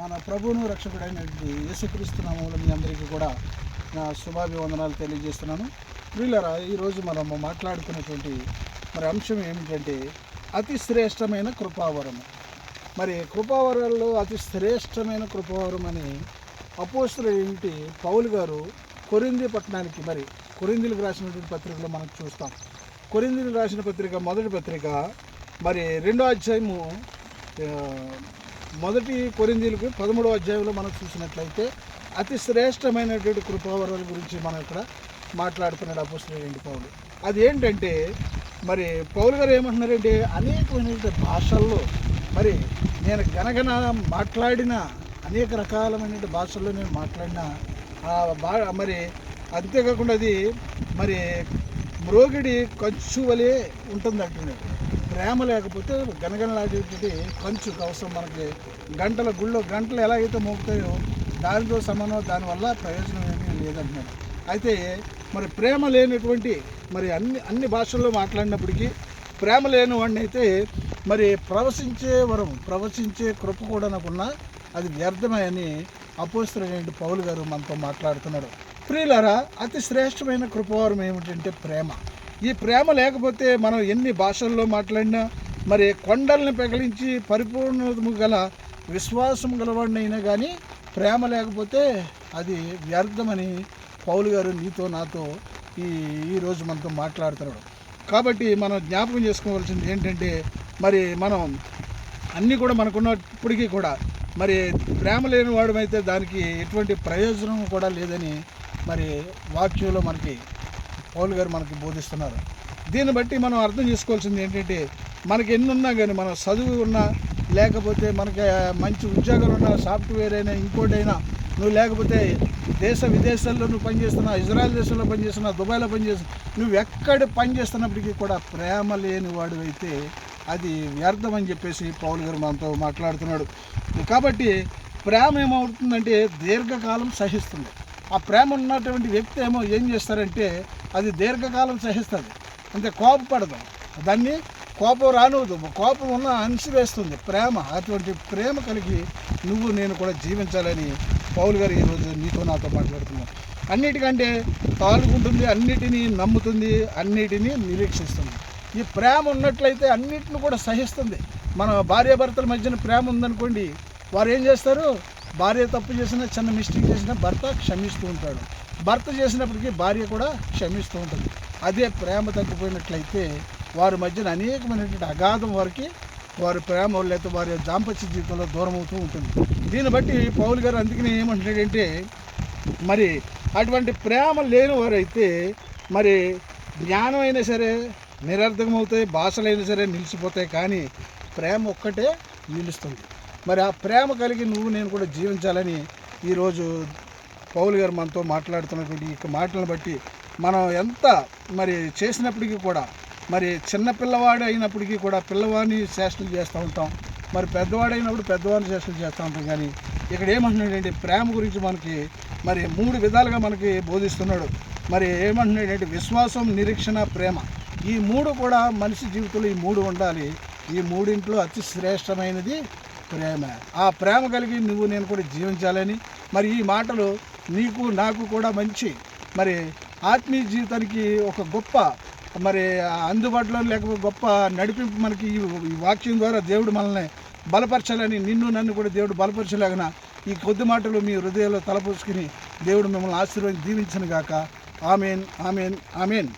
మన ప్రభువును రక్షకుడైనటువంటి యేసుక్రీస్తు నామంలో మీ అందరికీ కూడా నా శుభాభివందనాలు తెలియజేస్తున్నాను. ప్రియులరా ఈరోజు మనము మాట్లాడుకున్నటువంటి మరి అంశం ఏమిటంటే అతి శ్రేష్టమైన కృపావరము మరి కృపావరాల్లో అతి శ్రేష్టమైన కృపావరం అని అపోస్తులు ఏమిటి? పౌలు గారు కొరింది పట్టణానికి మరి కొరిందీలకు రాసినటువంటి పత్రికలో మనం చూస్తాం. కొరిందులు రాసిన పత్రిక మొదటి పత్రిక మరి రెండో అధ్యాయము మొదటి కొరిందీలకు పదమూడవ అధ్యాయంలో మనం చూసినట్లయితే అతి శ్రేష్టమైనటువంటి కృపావరాల గురించి మనం ఇక్కడ మాట్లాడుతున్నాడు అపోస్తులేంటి పౌలు. అది ఏంటంటే మరి పౌలు గారు ఏమంటున్నారంటే అనేకమైనటువంటి భాషల్లో మరి నేను గనగన మాట్లాడిన అనేక రకాలమైన భాషల్లో నేను మాట్లాడిన ఆ బా మరి అంతేకాకుండా అది మరి మ్రోగిడి కంచు వలె ఉంటుంది అంటున్నాడు ప్రేమ లేకపోతే గనగనలాడేటువంటి కంచు అవసరం మనకి. గంటల గుళ్ళో గంటలు ఎలా అయితే మోగుతాయో దానితో సమానం దానివల్ల ప్రయోజనం ఏమీ లేదంటున్నాడు అయితే మరి ప్రేమ లేనటువంటి మరి అన్ని అన్ని భాషల్లో మాట్లాడినప్పటికీ ప్రేమ లేని వాడిని అయితే మరి ప్రవశించే వరం ప్రవశించే కృప కూడా నాకున్నా అది వ్యర్థమే అని అపోస్తులైన పౌలు గారు మనతో మాట్లాడుతున్నాడు ప్రియులరా అతి శ్రేష్టమైన కృపవరం ఏమిటంటే ప్రేమ. ఈ ప్రేమ లేకపోతే మనం ఎన్ని భాషల్లో మాట్లాడినా మరి కొండల్ని పెగలించి పరిపూర్ణము గల విశ్వాసం గలవాడినైనా కానీ ప్రేమ లేకపోతే అది వ్యర్థమని పౌలు గారు నీతో నాతో ఈ ఈరోజు మనతో మాట్లాడుతున్నాడు. కాబట్టి మనం జ్ఞాపకం చేసుకోవాల్సింది ఏంటంటే మరి మనం అన్నీ కూడా మనకున్నప్పటికీ కూడా మరి ప్రేమ లేని వాడమైతే దానికి ఎటువంటి ప్రయోజనం కూడా లేదని మరి వాక్యంలో మనకి పౌల్ గారు మనకి బోధిస్తున్నారు. దీన్ని బట్టి మనం అర్థం చేసుకోవాల్సింది ఏంటంటే మనకి ఎన్ని ఉన్నా కానీ మనం చదువు ఉన్నా లేకపోతే మనకి మంచి ఉద్యోగాలు ఉన్నా సాఫ్ట్వేర్ అయినా ఇంకోటైనా నువ్వు లేకపోతే దేశ విదేశాల్లో నువ్వు పనిచేస్తున్నా ఇజ్రాయెల్ దేశంలో పనిచేస్తున్నా దుబాయ్లో పనిచేస్తున్నా నువ్వు ఎక్కడ పనిచేస్తున్నప్పటికీ కూడా ప్రేమ లేని వాడు అయితే అది వ్యర్థం అని చెప్పేసి పౌల్ గారు మనతో మాట్లాడుతున్నాడు. కాబట్టి ప్రేమ ఏమవుతుందంటే దీర్ఘకాలం సహిస్తుంది. ఆ ప్రేమ ఉన్నటువంటి వ్యక్తి ఏమో ఏం చేస్తారంటే అది దీర్ఘకాలం సహిస్తుంది. అంటే కోపపడదు. దాన్ని కోపం రానివ్వదు. కోపం ఉన్న అణిసివేస్తుంది ప్రేమ. అటువంటి ప్రేమ కలిగి నువ్వు నేను కూడా జీవించాలని పౌలు గారు ఈరోజు నీతో నాతో మాట్లాడుతున్నాను అన్నిటికంటే తాలుకుంటుంది అన్నిటినీ నమ్ముతుంది అన్నిటినీ నిరీక్షిస్తుంది. ఈ ప్రేమ ఉన్నట్లయితే అన్నిటిని కూడా సహిస్తుంది. మన భార్యాభర్తల మధ్యన ప్రేమ ఉందనుకోండి వారు ఏం చేస్తారు? భార్య తప్పు చేసినా చిన్న మిస్టేక్ చేసినా భర్త క్షమిస్తూ ఉంటాడు. భర్త చేసినప్పటికీ భార్య కూడా క్షమిస్తూ ఉంటుంది. అదే ప్రేమ తగ్గిపోయినట్లయితే వారి మధ్యన అనేకమైనటువంటి అగాధం వారికి వారి ప్రేమ లేకపోతే వారి దాంపత్య జీవితంలో దూరం అవుతూ ఉంటుంది. దీన్ని బట్టి పౌలు గారు అందుకనే ఏమంటున్నాడంటే మరి అటువంటి ప్రేమ లేని వారైతే మరి జ్ఞానం అయినా సరే నిరర్థకమవుతాయి భాషలైనా సరే నిలిచిపోతాయి కానీ ప్రేమ ఒక్కటే నిలుస్తుంది. మరి ఆ ప్రేమ కలిగి నువ్వు నేను కూడా జీవించాలని ఈరోజు పౌల్ గారు మనతో మాట్లాడుతున్నటువంటి ఈ మాటలను బట్టి మనం ఎంత మరి చేసినప్పటికీ కూడా మరి చిన్న పిల్లవాడు అయినప్పటికీ కూడా పిల్లవాడిని చేష్టలు చేస్తూ ఉంటాం మరి పెద్దవాడు అయినప్పుడు పెద్దవాడిని చేష్టలు చేస్తూ ఉంటాం. కానీ ఇక్కడ ఏమంటున్నాడంటే ప్రేమ గురించి మనకి మరి మూడు విధాలుగా మనకి బోధిస్తున్నాడు. మరి ఏమంటున్నాడంటే విశ్వాసం నిరీక్షణ ప్రేమ ఈ మూడు కూడా మనిషి జీవితంలో ఈ మూడు ఉండాలి. ఈ మూడింట్లో అతి శ్రేష్టమైనది ప్రేమ. ఆ ప్రేమ కలిగి నువ్వు నేను కూడా జీవించాలని మరి ఈ మాటలు నీకు నాకు కూడా మంచి. మరి ఆత్మీయ జీవితానికి ఒక గొప్ప మరి అందుబాటులో లేకపోతే గొప్ప నడిపింపు మనకి ఈ వాక్యం ద్వారా దేవుడు మనల్ని బలపరచాలని నిన్ను నన్ను కూడా దేవుడు బలపరచలేగన ఈ కొద్ది మాటలు మీ హృదయంలో తలపోసుకుని దేవుడు మిమ్మల్ని ఆశీర్వదించి దీవించను గాక ఆమెన్ ఆమెన్ ఆమెన్.